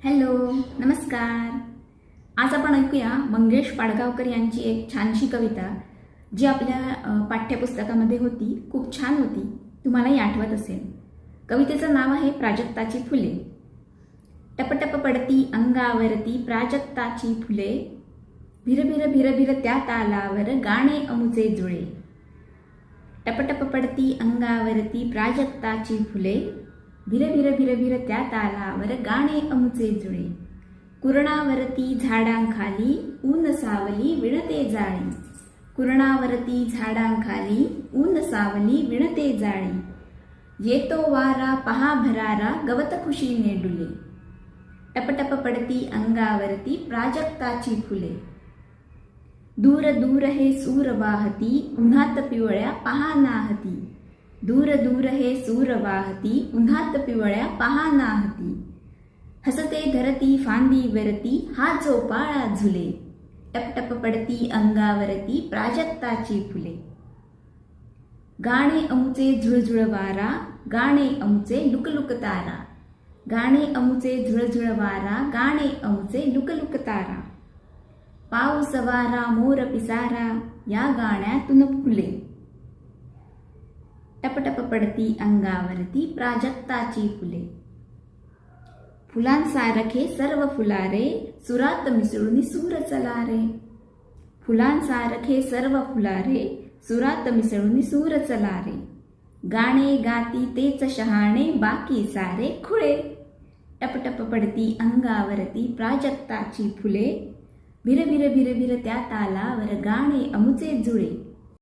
Hello नमस्कार. आज आपण ऐकूया मंगेश पाडगावकर यांची एक छानशी कविता जी आपल्या पाठ्यपुस्तकामध्ये होती खूप छान होती तुम्हालाही आठवत असेल. कवितेचं नाव आहे प्राजक्ताची फुले. टपटप पडती अंगावरती प्राजक्ताची फुले. भिरभिर भिरभिर त्या तालावर गाणे अमुचे जुळे. टपटप पडती अंगावरती प्राजक्ताची फुले. भिर भिर भिर भिर त्या तालावर गाणे अमुचे जुळे. कुरणावरती झाडांखाली ऊन सावली विणते जाळी. कुरणावरती झाडांखाली ऊन सावली विणते जाळी. येतो वारा पहा भरारा गवत खुशीने डुले टपटप पडती अंगावरती प्राजक्ताची फुले. दूर दूर हे सूर वाहती उन्हात पिवळ्या पहा नाहती. दूर दूर हे सूर वाहती उन्हात पिवळ्या पहा नाहती. हसते धरती फांदी वरती हा झोपाळा झुले. टपटप पडती अंगावरती प्राजक्ताची फुले. गाणे अमुचे झुळझुळ वारा गाणे अमुचे लुकलुक तारा. गाणे अमुचे झुळझुळ वारा गाणे अमुचे लुकलुक तारा. पाऊस वारा मोर पिसारा या गाण्यातून फुले. टपटप पडती अंगावरती प्राजक्ताची फुले. फुलांसारखे सर्व फुलारे सुरात मिसळून सूर चलारे. फुलांसारखे सर्व फुलारे सुरात मिसळून सूर चलारे. गाणे गाती तेच शहाणे बाकी सारे खुळे. टपटप पडती अंगावरती प्राजक्ताची फुले. भिर भिर भिर भिर त्या तालावर गाणे अमुचे जुळे.